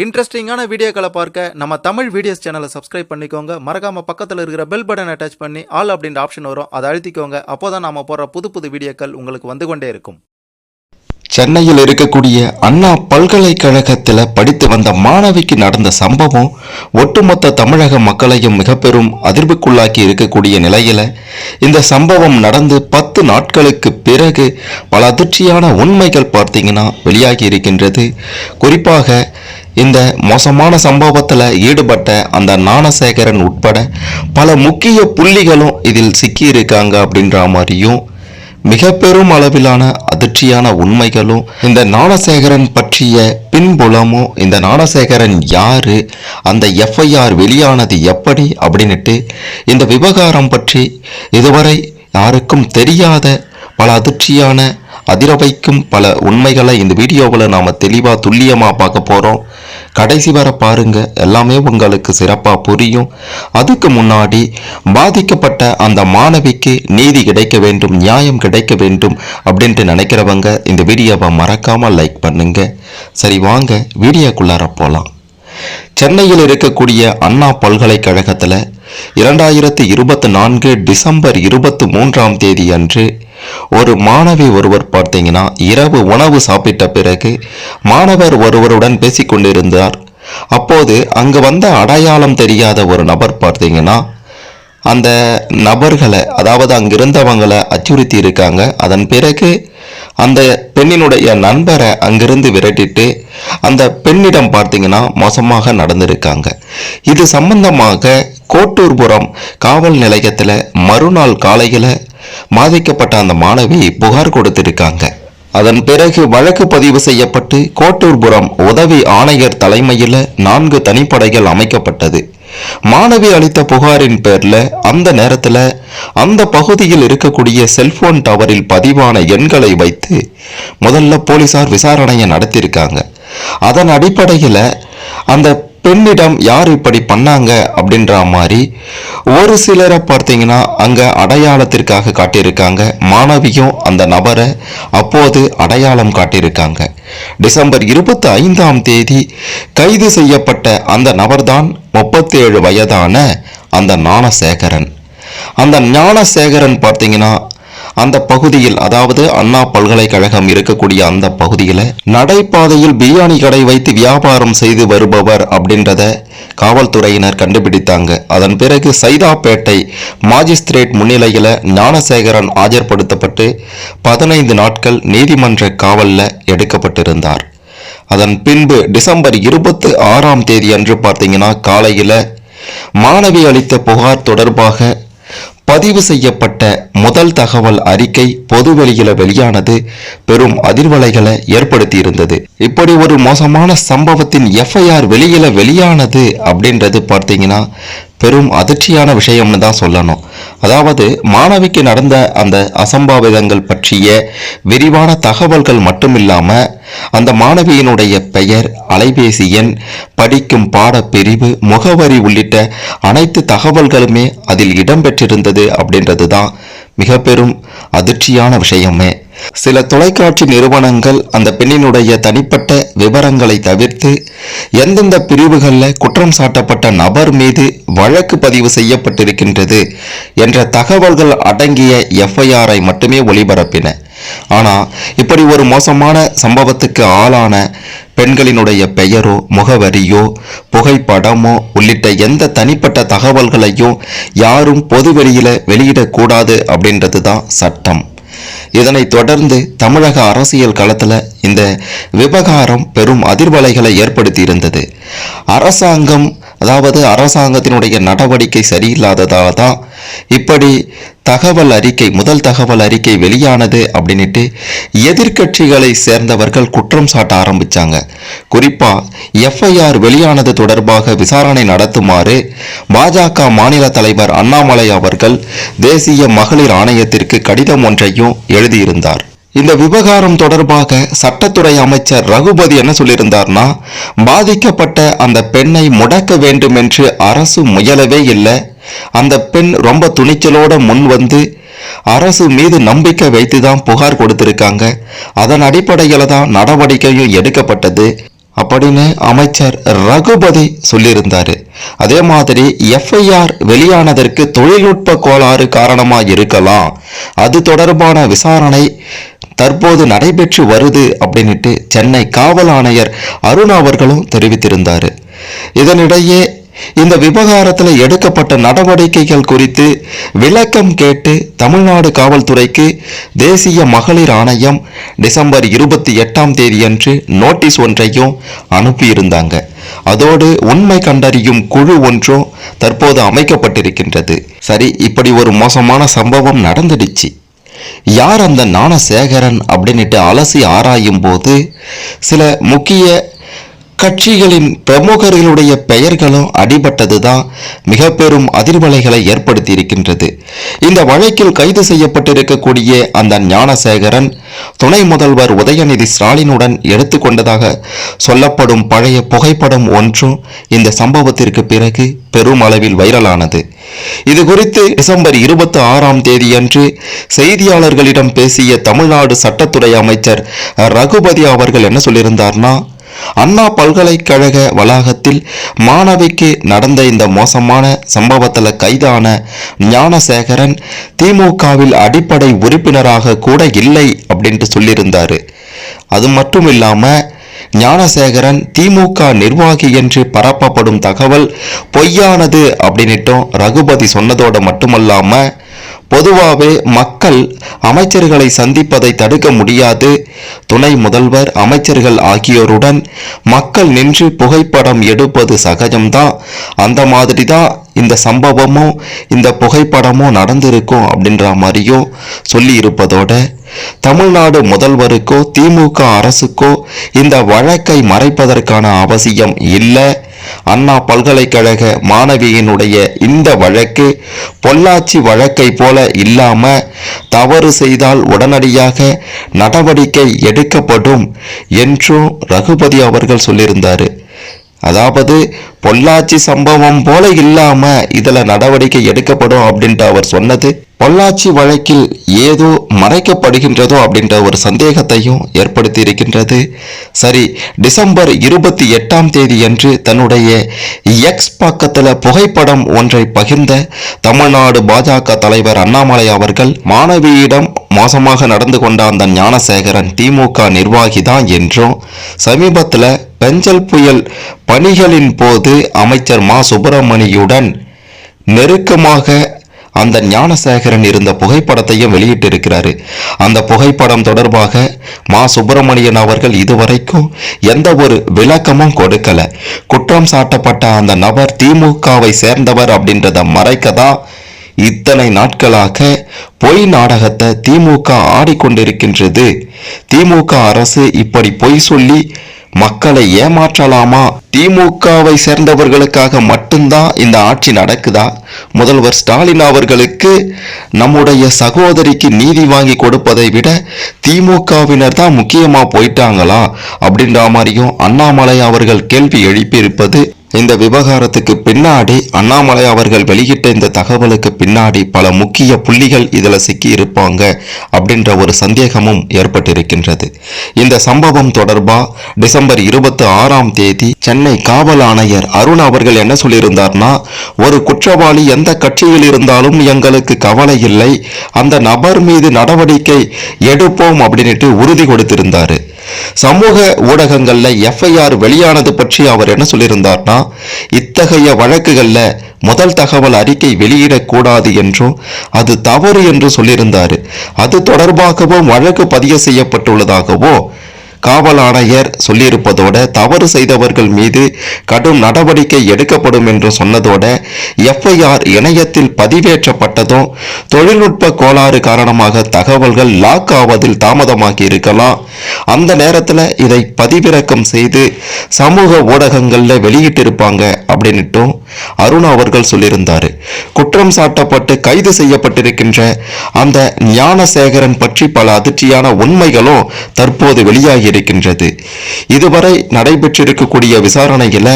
இன்ட்ரெஸ்டிங்கான வீடியோக்களை பார்க்க நம்ம தமிழ் வீடியோஸ் சேனலை சப்ஸ்கிரைப் பண்ணிக்கோங்க. மறக்காம பக்கத்தில் இருக்கிற பெல் பட்டன் அட்டாச் பண்ணி ஆல் அப்படின்ற ஆப்ஷன் வரும். அதை அழுத்திக்கோங்க. அப்போதான் நாம போடுற புது புது வீடியோக்கள் உங்களுக்கு வந்து கொண்டே இருக்கும். சென்னையில் இருக்கக்கூடிய அண்ணா பல்கலைக்கழகத்தில் படித்து வந்த மாணவிக்கு நடந்த சம்பவம் ஒட்டுமொத்த தமிழக மக்களையும் மிக பெரும் அதிர்வுக்குள்ளாக்கி இருக்கக்கூடிய நிலையில் இந்த சம்பவம் நடந்து பத்து நாட்களுக்கு பிறகு பல அதிர்ச்சியான உண்மைகள் பார்த்தீங்கன்னா வெளியாகி இருக்கின்றது. குறிப்பாக இந்த மோசமான சம்பவத்தில் ஈடுபட்ட அந்த ஞானசேகரன் உட்பட பல முக்கிய புள்ளிகளும் இதில் சிக்கியிருக்காங்க அப்படின்ற மாதிரியும் மிக பெரும் அளவிலான அதிர்ச்சியான உண்மைகளும் இந்த நாடசேகரன் பற்றிய பின்புலமும் இந்த நாடசேகரன் யாரு அந்த எஃப்ஐஆர் வெளியானது எப்படி அப்படின்னுட்டு இந்த விவகாரம் பற்றி இதுவரை யாருக்கும் தெரியாத பல அதிர்ச்சியான அதிர வைக்கும் பல உண்மைகளை இந்த வீடியோவில் நாம் தெளிவாக துல்லியமாக பார்க்க போகிறோம் கடைசி வர பாருங்க எல்லாமே உங்களுக்கு சிறப்பாக புரியும். அதுக்கு முன்னாடி பாதிக்கப்பட்ட அந்த மாணவிக்கு நீதி கிடைக்க வேண்டும் நியாயம் கிடைக்க வேண்டும் அப்படின்ட்டு நினைக்கிறவங்க இந்த வீடியோவை மறக்காமல் லைக் பண்ணுங்க. சரி வாங்க வீடியோக்குள்ளார போகலாம் சென்னையில் இருக்கக்கூடிய அண்ணா பல்கலைக்கழகத்தில் இரண்டாயிரத்தி இருபத்தி நான்கு டிசம்பர் இருபத்தி மூன்றாம் தேதி அன்று ஒரு மாணவி ஒருவர் பார்த்தீங்கன்னா இரவு உணவு சாப்பிட்ட பிறகு மாணவர் ஒருவருடன் பேசிக்கொண்டிருந்தார். அப்போது அங்கு வந்த அடையாளம் தெரியாத ஒரு நபர் பார்த்தீங்கன்னா அந்த நபர்களை அதாவது அங்கிருந்தவங்களை அச்சுறுத்தி இருக்காங்க. அதன் பிறகு அந்த பெண்ணினுடைய நண்பரை அங்கிருந்து விரட்டிட்டு அந்த பெண்ணிடம் பார்த்தீங்கன்னா மோசமாக நடந்திருக்காங்க. இது சம்பந்தமாக கோட்டூர்புரம் காவல் நிலையத்தில் மறுநாள் காலையில் பாதிக்கப்பட்ட அந்த மாணவி புகார் கொடுத்திருக்காங்க. அதன் பிறகு வழக்கு பதிவு செய்யப்பட்டு கோட்டூர்புரம் உதவி ஆணையர் தலைமையில் நான்கு தனிப்படைகள் அமைக்கப்பட்டது. மாணவி அளித்த புகாரின் பேர்ல அந்த நேரத்துல அந்த பகுதியில் இருக்கக்கூடிய செல்போன் டவரில் பதிவான எண்களை வைத்து முதல்ல போலீசார் விசாரணையை நடத்தியிருக்காங்க. அதன் அடிப்படையில அந்த பெண்ணிடம் யார் இப்படி பண்ணாங்க அப்படின்ற மாதிரி ஒரு சிலரை பார்த்தீங்கன்னா அங்கே அடையாளத்திற்காக காட்டியிருக்காங்க. மாணவியும் அந்த நபரை அப்போது அடையாளம் காட்டியிருக்காங்க. டிசம்பர் இருபத்தி ஐந்தாம் தேதி கைது செய்யப்பட்ட அந்த நபர்தான் முப்பத்தி ஏழு வயதான அந்த ஞானசேகரன். அந்த ஞானசேகரன் பார்த்தீங்கன்னா அந்த பகுதியில் அதாவது அண்ணா பல்கலைக்கழகம் இருக்கக்கூடிய அந்த பகுதியில் நடைபாதையில் பிரியாணி கடை வைத்து வியாபாரம் செய்து வருபவர் அப்படின்றத காவல்துறையினர் கண்டுபிடித்தாங்க. அதன் பிறகு சைதாப்பேட்டை மாஜிஸ்திரேட் முன்னிலையில் ஞானசேகரன் ஆஜர்படுத்தப்பட்டு பதினைந்து நாட்கள் நீதிமன்ற காவலில் எடுக்கப்பட்டிருந்தார். அதன் பின்பு டிசம்பர் இருபத்தி ஆறாம் தேதி அன்று பார்த்தீங்கன்னா காலையில் மாணவி அளித்த புகார் தொடர்பாக பதிவு செய்யப்பட்ட முதல் தகவல் அறிக்கை பொதுவெளியில வெளியானது. பெரும் அதிர்வலைகளை ஏற்படுத்தியிருந்தது. இப்படி ஒரு மோசமான சம்பவத்தின் எஃப்ஐஆர் வெளியில வெளியானது அப்படின்றது பார்த்தீங்கன்னா பெரும் அதிர்ச்சியான விஷயம்னு தான் சொல்லணும். அதாவது மாணவிக்கு நடந்த அந்த அசம்பாவிதங்கள் பற்றிய விரிவான தகவல்கள் மட்டுமில்லாம அந்த மாணவியினுடைய பெயர் அலைபேசி எண் படிக்கும் பாடப்பிரிவு முகவரி உள்ளிட்ட அனைத்து தகவல்களுமே அதில் இடம்பெற்றிருந்தது அப்படின்றது தான் மிக பெரும் அதிர்ச்சியான விஷயமே. சில தொலைக்காட்சி நிறுவனங்கள் அந்த பெண்ணினுடைய தனிப்பட்ட விவரங்களை தவிர்த்து எந்தெந்த பிரிவுகளில் குற்றம் சாட்டப்பட்ட நபர் மீது வழக்கு பதிவு செய்யப்பட்டிருக்கின்றது என்ற தகவல்கள் அடங்கிய எஃப்ஐஆரை மட்டுமே ஒளிபரப்பின. ஆனால் இப்படி ஒரு மோசமான சம்பவத்துக்கு ஆளான பெண்களினுடைய பெயரோ முகவரியோ புகைப்படமோ உள்ளிட்ட எந்த தனிப்பட்ட தகவல்களையும் யாரும் பொதுவெளியில வெளியிடக்கூடாது அப்படின்றது தான் சட்டம். இதனைத் தொடர்ந்து தமிழக அரசியல் களத்தில் இந்த விவகாரம் பெரும் அதிர்வலைகளை ஏற்படுத்தியிருந்தது அரசாங்கம் அதாவது அரசாங்கத்தினுடைய நடவடிக்கை சரியில்லாததாக தான் இப்படி தகவல் அறிக்கை முதல் தகவல் அறிக்கை வெளியானது அப்படின்ட்டு எதிர்க்கட்சிகளை சேர்ந்தவர்கள் குற்றம் சாட்ட ஆரம்பித்தாங்க குறிப்பாக எஃப்ஐஆர் வெளியானது தொடர்பாக விசாரணை நடத்துமாறு பாஜக மாநில தலைவர் அண்ணாமலை அவர்கள் தேசிய மகளிர் ஆணையத்திற்கு கடிதம் ஒன்றையும் எழுதியிருந்தார். இந்த விவகாரம் தொடர்பாக சட்டத்துறை அமைச்சர் ரகுபதி என்ன சொல்லியிருந்தார்னா பாதிக்கப்பட்ட அந்த பெண்ணை முடக்க வேண்டும் என்று அரசு முயலவே இல்லை. அந்த பெண் ரொம்ப துணிச்சலோட முன் வந்து அரசு மீது நம்பிக்கை வைத்து தான் புகார் கொடுத்திருக்காங்க. அதன் அடிப்படையில் தான் நடவடிக்கையும் எடுக்கப்பட்டது. அப்படின்னு அமைச்சர் ரகுபதி சொல்லியிருந்தாரு. அதே மாதிரி எஃப்ஐஆர் வெளியானதற்கு தொழில்நுட்ப கோளாறு காரணமாக இருக்கலாம். அது தொடர்பான விசாரணை தற்போது நடைபெற்று வருது அப்படின்னுட்டு சென்னை காவல் ஆணையர் அருண் அவர்களும் தெரிவித்திருந்தார். இதனிடையே இந்த விவகாரத்தில் எடுக்கப்பட்ட நடவடிக்கைகள் குறித்து விளக்கம் கேட்டு தமிழ்நாடு காவல்துறைக்கு தேசிய மகளிர் ஆணையம் டிசம்பர் இருபத்தி எட்டாம் தேதியன்று நோட்டீஸ் ஒன்றையும் அனுப்பியிருந்தாங்க. அதோடு உண்மை கண்டறியும் குழு ஒன்றும் தற்போது அமைக்கப்பட்டிருக்கின்றது. சரி இப்படி ஒரு மோசமான சம்பவம் நடந்துடுச்சு. யார் அந்த ஞானசேகரன் அப்படின்னுட்டு அலசி ஆராயும் போது சில முக்கிய கட்சிகளின் பிரமுகர்களுடைய பெயர்களும் அடிபட்டதுதான் மிக பெரும் அதிர்வலைகளை ஏற்படுத்தியிருக்கின்றது. இந்த வழக்கில் கைது செய்யப்பட்டிருக்கக்கூடிய அந்த ஞானசேகரன் துணை முதல்வர் உதயநிதி ஸ்டாலினுடன் எடுத்துக்கொண்டதாக சொல்லப்படும் பழைய புகைப்படம் ஒன்றும் இந்த சம்பவத்திற்கு பிறகு பெரும் அளவில் வைரலானது. இது குறித்து டிசம்பர் இருபத்தி ஆறாம் தேதியன்று செய்தியாளர்களிடம் பேசிய தமிழ்நாடு சட்டத்துறை அமைச்சர் ரகுபதி அவர்கள் என்ன சொல்லியிருந்தார்னா அண்ணா பல்கலைக்கழக வளாகத்தில் மாணவிக்கு நடந்த இந்த மோசமான சம்பவத்தில் கைதான ஞானசேகரன் திமுகவில் அடிப்படை உறுப்பினராக கூட இல்லை அப்படின்ட்டு சொல்லியிருந்தாரு. அது மட்டும் இல்லாமல் ஞானசேகரன் திமுக நிர்வாகி என்று பரப்பப்படும் தகவல் பொய்யானது அப்படின்னுட்டும் ரகுபதி சொன்னதோடு மட்டுமல்லாம பொதுவாகவே மக்கள் அமைச்சர்களை சந்திப்பதை தடுக்க முடியாது. துணை முதல்வர் அமைச்சர்கள் ஆகியோருடன் மக்கள் நின்று புகைப்படம் எடுப்பது சகஜம்தான். அந்த மாதிரி தான் இந்த சம்பவமும் இந்த புகைப்படமும் நடந்திருக்கும் அப்படின்ற மாதிரியும் சொல்லியிருப்பதோட தமிழ்நாடு முதல்வருக்கோ திமுக அரசுக்கோ இந்த வழக்கை மறைப்பதற்கான அவசியம் இல்லை. அண்ணா பல்கலைக்கழக மாணவியினுடைய இந்த வழக்கு பொள்ளாச்சி வழக்கை போல இல்லாம தவறு செய்தால் உடனடியாக நடவடிக்கை எடுக்கப்படும் என்றும் ரகுபதி அவர்கள் சொல்லியிருந்தாரு. அதாவது பொள்ளாச்சி சம்பவம் போல இல்லாம இதுல நடவடிக்கை எடுக்கப்படும் அப்படின்ட்டு அவர் சொன்னது. பொள்ளாச்சி வழக்கில் ஏதோ மறைக்கப்படுகின்றதோ அப்படின்ற ஒரு சந்தேகத்தையும் ஏற்படுத்தி இருக்கின்றது சரி டிசம்பர் இருபத்தி எட்டாம் தேதி அன்று தன்னுடைய எக்ஸ் பக்கத்தில் புகைப்படம் ஒன்றை பகிர்ந்த தமிழ்நாடு பாஜக தலைவர் அண்ணாமலை அவர்கள் மாணவியிடம் மோசமாக நடந்து கொண்ட அந்த ஞானசேகரன் திமுக நிர்வாகிதான் என்றும் சமீபத்தில் பெஞ்சல் புயல் பணிகளின் போது அமைச்சர் மா. சுப்பிரமணியுடன் நெருக்கமாக அந்த ஞானசேகரன் இருந்த புகைப்படத்தையும் வெளியிட்டிருக்கிறாரு. அந்த புகைப்படம் தொடர்பாக மா. சுப்பிரமணியன் அவர்கள் இதுவரைக்கும் எந்த ஒரு விளக்கமும் கொடுக்கல. குற்றம் சாட்டப்பட்ட அந்த நபர் திமுகவை சேர்ந்தவர் அப்படின்றத மறைக்க தான் இத்தனை நாட்களாக பொய் நாடகத்தை திமுக ஆடிக்கொண்டிருக்கின்றது. திமுக அரசு இப்படி பொய் சொல்லி மக்களை ஏமாற்றலாமா? திமுகவை சேர்ந்தவர்களுக்காக மட்டும்தான் இந்த ஆட்சி நடக்குதா? முதல்வர் ஸ்டாலின் அவர்களுக்கு நம்முடைய சகோதரிக்கு நீதி வாங்கி கொடுப்பதை விட திமுகவினர் தான் முக்கியமா போயிட்டாங்களா? அப்படின்ற மாதிரியும் அண்ணாமலை அவர்கள் கேள்வி எழுப்பியிருப்பது இந்த விவகாரத்துக்கு பின்னாடி அண்ணாமலை அவர்கள் வெளியிட்ட இந்த தகவலுக்கு பின்னாடி பல முக்கிய புள்ளிகள் இதில் சிக்கி இருப்பாங்க அப்படின்ற ஒரு சந்தேகமும் ஏற்பட்டிருக்கின்றது. இந்த சம்பவம் தொடர்பாக டிசம்பர் இருபத்தி ஆறாம் தேதி சென்னை காவல் ஆணையர் அருண் அவர்கள் என்ன சொல்லியிருந்தார்னா ஒரு குற்றவாளி எந்த கட்சியில் இருந்தாலும் எங்களுக்கு கவலை இல்லை அந்த நபர் மீது நடவடிக்கை எடுப்போம் அப்படின்ட்டு உறுதி கொடுத்திருந்தாரு. சமூக ஊடகங்கள்ல எஃப்ஐஆர் வெளியானது பற்றி அவர் என்ன சொல்லியிருந்தார்னா இத்தகைய வழக்குகள்ல முதல் தகவல் அறிக்கை வெளியிடக்கூடாது என்றும் அது தவறு என்று சொல்லியிருந்தாரு. அது தொடர்பாகவும் வழக்கு பதிவு செய்யப்பட்டுள்ளதாகவோ காவல் ஆணையர் சொல்லியிருப்பதோட தவறு செய்தவர்கள் மீது கடும் நடவடிக்கை எடுக்கப்படும் என்று சொன்னதோட எஃப்ஐஆர் இணையத்தில் பதிவேற்றப்பட்டதும் தொழில்நுட்ப கோளாறு காரணமாக தகவல்கள் லாக் ஆவதில் தாமதமாகி இருக்கலாம். அந்த நேரத்தில் இதை பதிவிறக்கம் செய்து சமூக ஊடகங்களில் வெளியிட்டிருப்பாங்க அப்படின்னுட்டும் அருண் அவர்கள் சொல்லியிருந்தாரு. குற்றம் சாட்டப்பட்டு கைது செய்யப்பட்டிருக்கின்ற அந்த ஞானசேகரன் பற்றி பல அதிர்ச்சியான உண்மைகளும் தற்போது வெளியாகி இருக்கின்றது இதுவரை நடைபெற்றிருக்கக்கூடிய விசாரணையில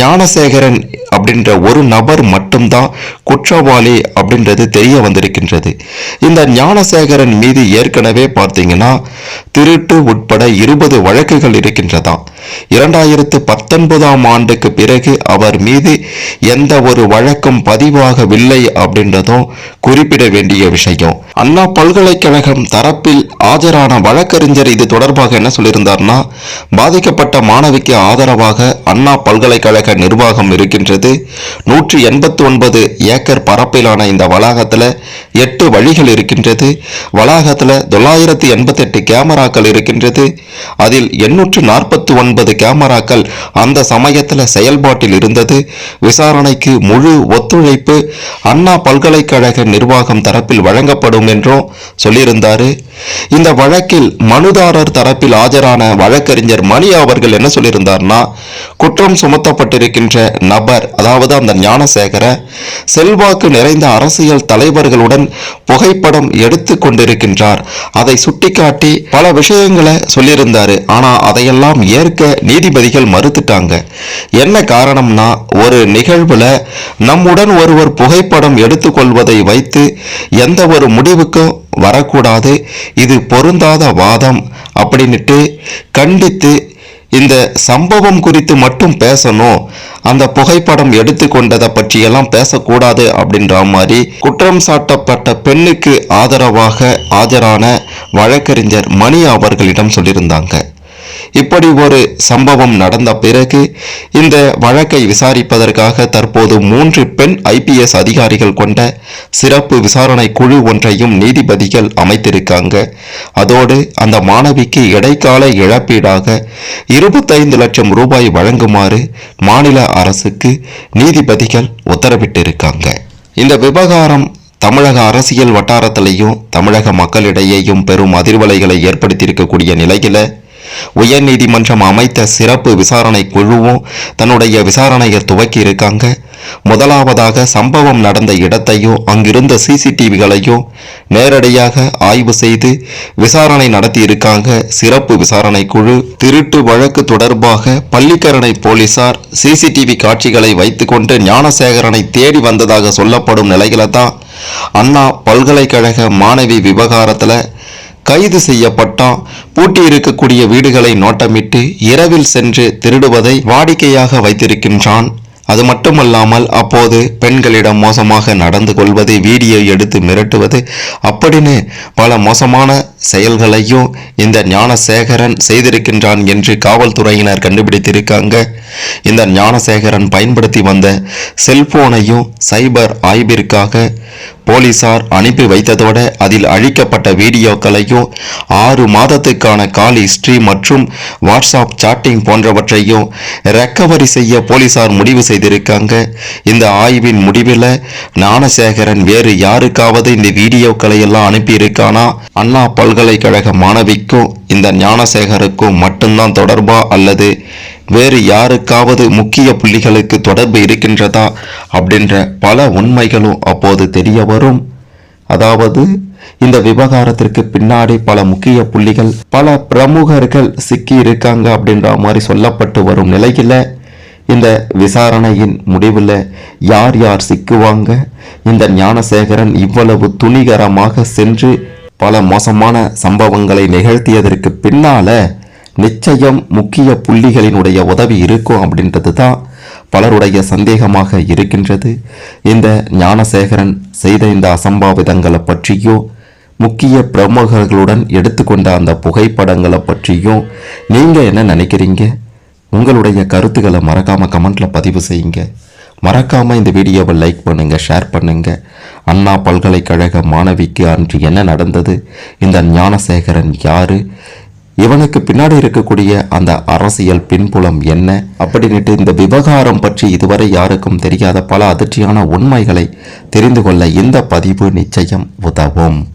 ஞானசேகரன் அப்படின்ற ஒரு நபர் மட்டும்தான் குற்றவாளி அப்படின்றது தெரிய வந்திருக்கின்றது. இந்த ஞானசேகரன் மீது ஏற்கனவே பார்த்தீங்கன்னா திருட்டு உட்பட இருபது வழக்குகள் இருக்கின்றதா. இரண்டாயிரத்து பத்தொன்பதாம் ஆண்டுக்கு பிறகு அவர் மீது எந்த ஒரு வழக்கும் பதிவாகவில்லை அப்படின்றதும் குறிப்பிட வேண்டிய விஷயம். அண்ணா பல்கலைக்கழகம் தரப்பில் ஆஜரான வழக்கறிஞர் இது தொடர்பாக என்ன சொல்லியிருந்தார்னா பாதிக்கப்பட்ட மாணவிக்கு ஆதரவாக அண்ணா பல்கலைக்கழக நிர்வாகம் இருக்கின்றது. நூற்றி எண்பத்தி ஒன்பது ஏக்கர் பரப்பிலான இந்த வளாகத்தில் எட்டு வழிகள் இருக்கின்றது. வளாகத்தில் தொள்ளாயிரத்தி எண்பத்தெட்டு கேமராக்கள் இருக்கின்றது. அதில் எண்ணூற்று நாற்பத்தி ஒன்பது கேமராக்கள் அந்த சமயத்தில் செயல்பாட்டில் இருந்தது. விசாரணைக்கு முழு ஒத்துழைப்பு அண்ணா பல்கலைக்கழக நிர்வாகம் தரப்பில் வழங்கப்படும் என்றும் சொல்லியிருந்தார். இந்த வழக்கில் மனுதாரர் தரப்பில் ஆஜரான வழக்கறிஞர் மணி அவர்கள் என்ன சொல்லியிருந்தார்னா குற்றம் சுமத்தப்பட்ட சுமத்தப்பட்டிருக்கின்ற நபர் அதாவது அந்த ஞானசேகர செல்வாக்கு நிறைந்த அரசியல் தலைவர்களுடன் புகைப்படம் எடுத்து கொண்டிருக்கின்றார். அதை சுட்டிக்காட்டி பல விஷயங்களை சொல்லியிருந்தாரு. ஆனா அதையெல்லாம் ஏற்க நீதிபதிகள் மறுத்துட்டாங்க. என்ன காரணம்னா ஒரு நிகழ்வுல நம்முடன் ஒருவர் புகைப்படம் எடுத்துக்கொள்வதை வைத்து எந்த ஒரு முடிவுக்கும் வரக்கூடாது. இது பொருந்தாத வாதம் அப்படின்னுட்டு கண்டித்து இந்த சம்பவம் குறித்து மட்டும் பேசணும். அந்த புகைப்படம் எடுத்துக்கொண்டதை பற்றியெல்லாம் பேசக்கூடாது அப்படின்ற மாதிரி குற்றம் சாட்டப்பட்ட பெண்ணுக்கு ஆதரவாக ஆஜரான வழக்கறிஞர் மணி அவர்களிடம் சொல்லியிருந்தாங்க. இப்படி ஒரு சம்பவம் நடந்த பிறகு இந்த வழக்கை விசாரிப்பதற்காக தற்போது மூன்று பெண் ஐபிஎஸ் அதிகாரிகள் கொண்ட சிறப்பு விசாரணை குழு ஒன்றையும் நீதிபதிகள் அமைத்திருக்காங்க. அதோடு அந்த மாணவிக்கு இடைக்கால இழப்பீடாக இருபத்தைந்து லட்சம் ரூபாய் வழங்குமாறு மாநில அரசுக்கு நீதிபதிகள் உத்தரவிட்டிருக்காங்க. இந்த விவகாரம் தமிழக அரசியல் வட்டாரத்திலையும் தமிழக மக்களிடையேயும் பெரும் அதிர்வலைகளை ஏற்படுத்தியிருக்கக்கூடிய நிலையில உயர்நீதிமன்றம் அமைத்த சிறப்பு விசாரணை குழுவும் தன்னுடைய விசாரணையை துவக்கி இருக்காங்க. முதலாவதாக சம்பவம் நடந்த இடத்தையும் அங்கிருந்த சிசிடிவிகளையும் நேரடியாக ஆய்வு செய்து விசாரணை நடத்தி இருக்காங்க. சிறப்பு விசாரணை குழு திருட்டு வழக்கு தொடர்பாக பள்ளிக்கரணை போலீசார் சிசிடிவி காட்சிகளை வைத்துக்கொண்டு ஞானசேகரனை தேடி வந்ததாக சொல்லப்படும் நிலையில தான் அண்ணா பல்கலைக்கழக மாணவி விவகாரத்தில் கைது செய்யப்பட்டான். பூட்டி இருக்கக்கூடிய வீடுகளை நோட்டமிட்டு இரவில் சென்று திருடுவதை வாடிக்கையாக வைத்திருக்கின்றான். அது மட்டுமல்லாமல் அப்போது பெண்களிடம் மோசமாக நடந்து கொள்வது வீடியோ எடுத்து மிரட்டுவது அப்படின்னு பல மோசமான செயல்களையும் இந்த ஞானசேகரன் செய்திருக்கின்றான் என்று காவல்துறையினர் கண்டுபிடித்திருக்காங்க. இந்த ஞானசேகரன் பயன்படுத்தி வந்த செல்போனையும் சைபர் ஆய்விற்காக போலீசார் அனுப்பி வைத்ததோட அதில் அழிக்கப்பட்ட வீடியோக்களையும் ஆறு மாதத்துக்கான கால் ஹிஸ்டரி மற்றும் வாட்ஸ்அப் சாட்டிங் போன்றவற்றையும் ரெக்கவரி செய்ய போலீசார் முடிவு செய்திருக்காங்க. இந்த ஆய்வின் முடிவில் ஞானசேகரன் வேறு யாருக்காவது இந்த வீடியோக்களை எல்லாம் அனுப்பியிருக்கானா? அண்ணா பல்கலைக்கழக மாணவிக்கும் இந்த ஞானசேகருக்கும் மட்டும்தான் தொடர்பா அல்லது வேறு யாருக்காவது முக்கிய புள்ளிகளுக்கு தொடர்பு இருக்கின்றதா அப்படின்ற பல உண்மைகளும் அப்போது தெரிய வரும். அதாவது இந்த விவகாரத்திற்கு பின்னாடி பல முக்கிய புள்ளிகள் பல பிரமுகர்கள் சிக்கி இருக்காங்க அப்படின்ற மாதிரி சொல்லப்பட்டு வரும் நிலையில் இந்த விசாரணையின் முடிவில் யார் யார் சிக்குவாங்க இந்த ஞானசேகரன் இவ்வளவு துணிகரமாக சென்று பல மோசமான சம்பவங்களை நிகழ்த்தியதற்கு பின்னால நிச்சயம் முக்கிய புள்ளிகளினுடைய உதவி இருக்கும் அப்படின்றது தான் பலருடைய சந்தேகமாக இருக்கின்றது. இந்த ஞானசேகரன் செய்த இந்த அசம்பாவிதங்களை பற்றியும் முக்கிய பிரமுகர்களுடன் எடுத்துக்கொண்ட அந்த புகைப்படங்களை பற்றியும் நீங்கள் என்ன நினைக்கிறீங்க? உங்களுடைய கருத்துக்களை மறக்காமல் கமெண்டில் பதிவு செய்யுங்க. மறக்காமல் இந்த வீடியோவை லைக் பண்ணுங்கள் ஷேர் பண்ணுங்கள் அண்ணா பல்கலைக்கழக மாணவிக்கு அன்று என்ன நடந்தது? இந்த ஞானசேகரன் யாரு? இவனுக்கு பின்னாடி இருக்கக்கூடிய அந்த அரசியல் பின்புலம் என்ன? அப்படின்னுட்டு இந்த விவகாரம் பற்றி இதுவரை யாருக்கும் தெரியாத பல அதிர்ச்சியான உண்மைகளை தெரிந்து கொள்ள இந்த பதிவு நிச்சயம் உதவும்.